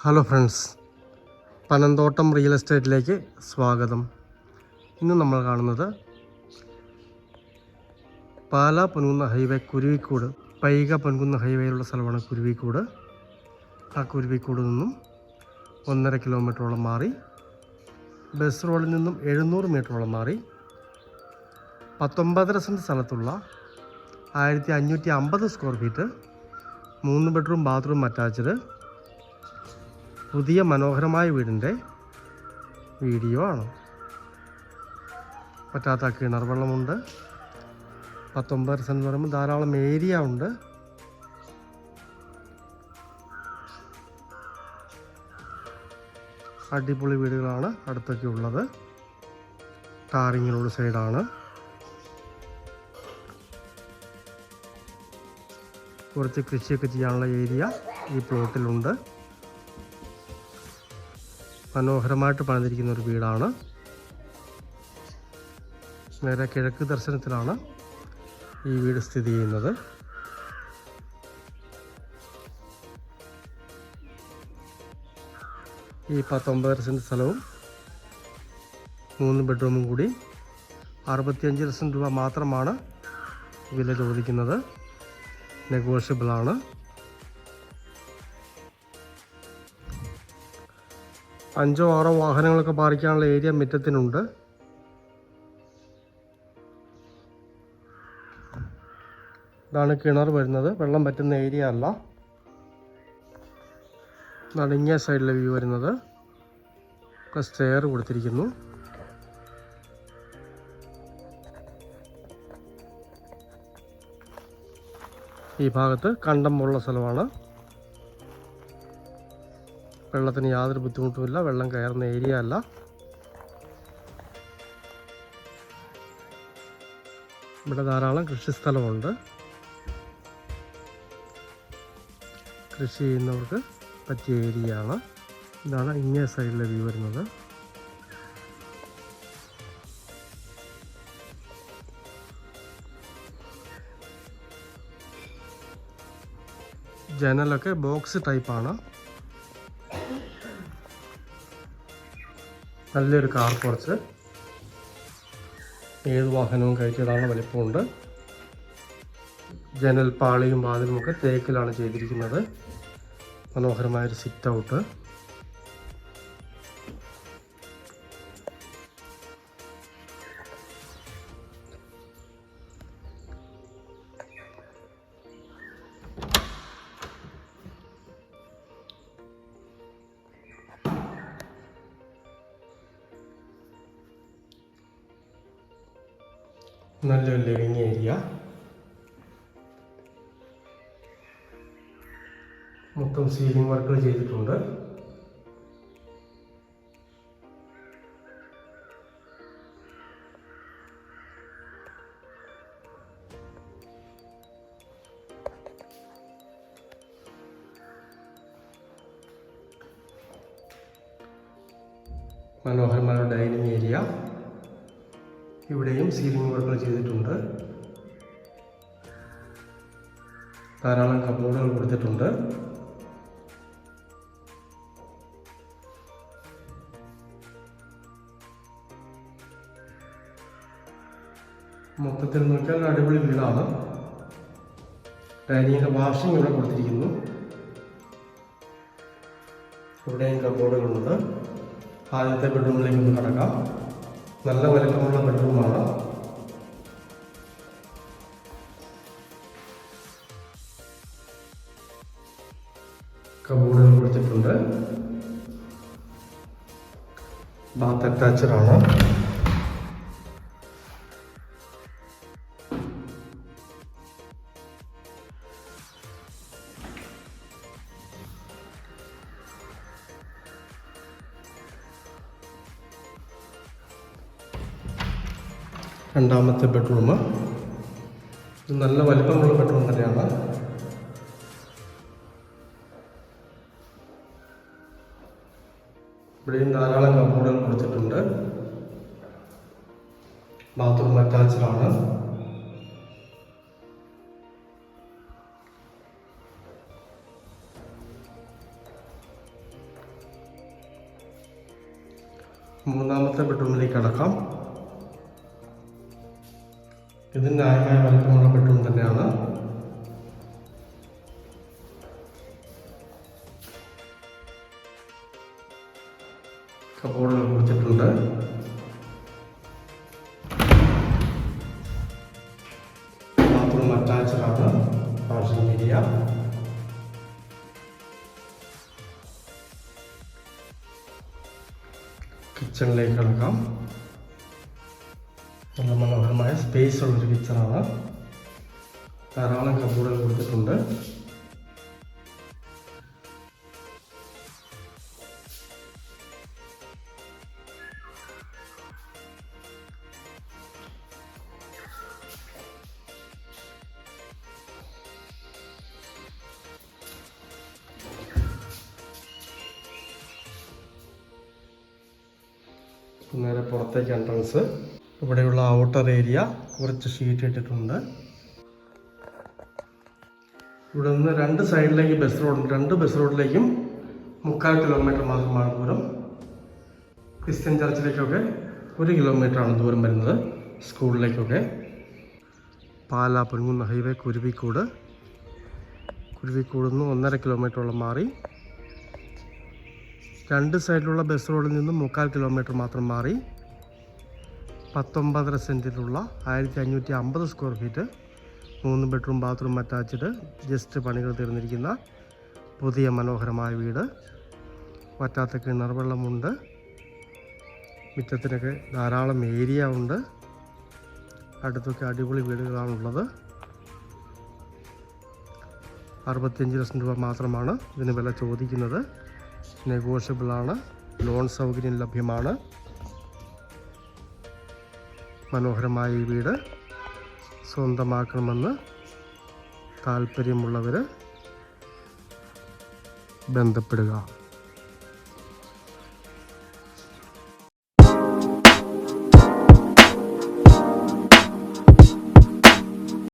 Hello friends Panamthottam real എസ്റ്റേറ്റിലേക്ക് സ്വാഗതം. ഇന്ന് നമ്മൾ കാണുന്നത് പാല പൊൻകുന്ന ഹൈവേ കുരുവിക്കൂട് പൈക പൊൻകുന്ന ഹൈവേയിലുള്ള സ്ഥലമാണ് കുരുവിക്കൂട്. ആ കുരുവിക്കൂട് നിന്നും ഒന്നര കിലോമീറ്ററോളം മാറി ബസ് റോഡിൽ നിന്നും എഴുന്നൂറ് മീറ്ററോളം മാറി പത്തൊമ്പതര സെന്റ് സ്ഥലത്തുള്ള ആയിരത്തി അഞ്ഞൂറ്റി അമ്പത് സ്ക്വയർ ഫീറ്റ് മൂന്ന് ബെഡ്റൂം ബാത്റൂം അറ്റാച്ച്ഡ് പുതിയ മനോഹരമായ വീടിന്റെ വീഡിയോ ആണ്. പറ്റാത്ത കിണർ വെള്ളമുണ്ട്. പത്തൊമ്പത് സെന്റ് പറയുമ്പോൾ ധാരാളം ഏരിയ ഉണ്ട്. അടിപൊളി വീടുകളാണ് അടുത്തൊക്കെ ഉള്ളത്. ടാറിങ്ങിലുള്ള സൈഡാണ് കുറച്ച് കൃഷിയൊക്കെ ചെയ്യാനുള്ള ഏരിയ ഈ പ്ലോട്ടിലുണ്ട് മനോഹരമായിട്ട് പണിതിരിക്കുന്ന ഒരു വീടാണ്. നേരെ കിഴക്ക് ദർശനത്തിലാണ് ഈ വീട് സ്ഥിതി ചെയ്യുന്നത്. ഈ പത്തൊമ്പതര സെന്റ് സ്ഥലവും മൂന്ന് ബെഡ്റൂമും കൂടി അറുപത്തിയഞ്ച് ലക്ഷം രൂപ മാത്രമാണ് വില ചോദിക്കുന്നത്. നെഗോഷ്യബിൾ അഞ്ചോ ആറോ വാഹനങ്ങളൊക്കെ പാർക്കാനുള്ള ഏരിയ മുറ്റത്തിനുണ്ട്. ഇതാണ് കിണർ വരുന്നത്. വെള്ളം പറ്റുന്ന ഏരിയ അല്ല. ഇതാണ് ഇങ്ങേ സൈഡിലെ വ്യൂ വരുന്നത്. സ്റ്റെയർ കൊടുത്തിരിക്കുന്നു. ഈ ഭാഗത്ത് കണ്ടം പോലുള്ള സ്ഥലമാണ്. വെള്ളത്തിന് യാതൊരു ബുദ്ധിമുട്ടുമില്ല. വെള്ളം കയറുന്ന ഏരിയ അല്ല. ഇവിടെ ധാരാളം കൃഷിസ്ഥലമുണ്ട്. കൃഷി ചെയ്യുന്നവർക്ക് പറ്റിയ ഏരിയ ആണ് ഇതാണ് ഇങ്ങേ സൈഡിലെ വ്യൂ വരുന്നത്. ജനലൊക്കെ ബോക്സ് ടൈപ്പാണ്. നല്ലൊരു കാർ കുറച്ച്. ഏത് വാഹനവും കയറ്റിയതാണ് വലിപ്പമുണ്ട്. ജനൽ പാളിയും വാതിലും ഒക്കെ തേക്കിലാണ് ചെയ്തിരിക്കുന്നത്. മനോഹരമായൊരു സിറ്റ് ഔട്ട് നല്ലൊരു ലിവിങ് ഏരിയ മൊത്തം സീലിംഗ് വർക്കുകൾ ചെയ്തിട്ടുണ്ട്. മനോഹരമായ ഡൈനിങ് ഏരിയ ഇവിടെയും സീലിംഗ് വർക്കുകൾ ചെയ്തിട്ടുണ്ട്. ധാരാളം കബോർഡുകൾ കൊടുത്തിട്ടുണ്ട്. മൊത്തത്തിൽ നോക്കിയാൽ അടിപൊളി വീടാണ്. ഡൈനിങ്ങിന്റെ വാഷിംഗ് ഇവിടെ കൊടുത്തിരിക്കുന്നു. ഇവിടെയും കബോർഡുകളുണ്ട് ആദ്യത്തെ ബെഡ്റൂമിലേക്ക് ഒന്ന് കടക്കാം. നല്ല വലിപ്പമുള്ള ബെഡ്റൂമാണ്. കബോർഡുകൾ കൊടുത്തിട്ടുണ്ട്. ബാത്ത് അറ്റാച്ചഡ് രണ്ടാമത്തെ ബെഡ്റൂം ഇത് നല്ല വലിപ്പമുള്ള ബെഡ്റൂം തന്നെയാണ്. ഇവിടെയും ധാരാളം കമ്പ്യൂട്ടർ കൊടുത്തിട്ടുണ്ട്. ബാത്റൂം അറ്റാച്ചഡാണ് മൂന്നാമത്തെ ബെഡ്റൂമിലേക്ക് അടക്കാം ഇത് ന്യായമായ വലിപ്പമുള്ള ബെഡ്റൂം തന്നെയാണ്. കബോർഡുകൾ കൊടുത്തിട്ടുണ്ട്. ബാത്റൂം അറ്റാച്ച്ഡ് ആണ്. Washing area. കിച്ചണിലേക്ക് കിടക്കാം. നല്ല മനോഹരമായ സ്പേസ് ഉള്ളൊരു കിച്ചണാണ് ധാരാളം കബോർഡുകൾ കൊടുത്തിട്ടുണ്ട്. നേരെ പുറത്തേക്ക് എൻട്രൻസ് ഇവിടെയുള്ള ഔട്ടർ ഏരിയ കുറച്ച് ഷീറ്റ് ഇട്ടിട്ടുണ്ട്. ഇവിടെ നിന്ന് രണ്ട് സൈഡിലേക്ക് ബസ് റോഡ് രണ്ട് ബസ് റോഡിലേക്കും മുക്കാൽ കിലോമീറ്റർ മാത്രമാണ് ദൂരം. ക്രിസ്ത്യൻ ചർച്ചിലേക്കൊക്കെ ഒരു കിലോമീറ്ററാണ് ദൂരം വരുന്നത് സ്കൂളിലേക്കൊക്കെ പാലാ പൊൻകുന്ന ഹൈവേ കുരുവിക്കൂട്. കുരുവിക്കൂട് നിന്ന് ഒന്നര കിലോമീറ്ററോളം മാറി. രണ്ട് സൈഡിലുള്ള ബസ് റോഡിൽ നിന്നും മുക്കാൽ കിലോമീറ്റർ മാത്രം മാറി. പത്തൊമ്പതര സെന്റിലുള്ള ആയിരത്തി അഞ്ഞൂറ്റി അമ്പത് സ്ക്വയർ ഫീറ്റ് മൂന്ന് ബെഡ്റൂം ബാത്റൂം അറ്റാച്ച്ഡ് ജസ്റ്റ് പണികൾ തീർന്നിരിക്കുന്ന പുതിയ മനോഹരമായ വീട്. വറ്റാത്ത കിണർ വെള്ളമുണ്ട് മുറ്റത്തിനൊക്കെ ധാരാളം ഏരിയ ഉണ്ട്. അടുത്തൊക്കെ അടിപൊളി വീടുകളാണുള്ളത് അറുപത്തിയഞ്ച് ലക്ഷം രൂപ മാത്രമാണ് ഇതിന് വില ചോദിക്കുന്നത്. നെഗോഷ്യബിളാണ്. ലോൺ സൗകര്യം ലഭ്യമാണ്. മനോഹരമായ ഈ വീട് സ്വന്തമാക്കണമെന്ന് താല്പര്യമുള്ളവർ ബന്ധപ്പെടുക.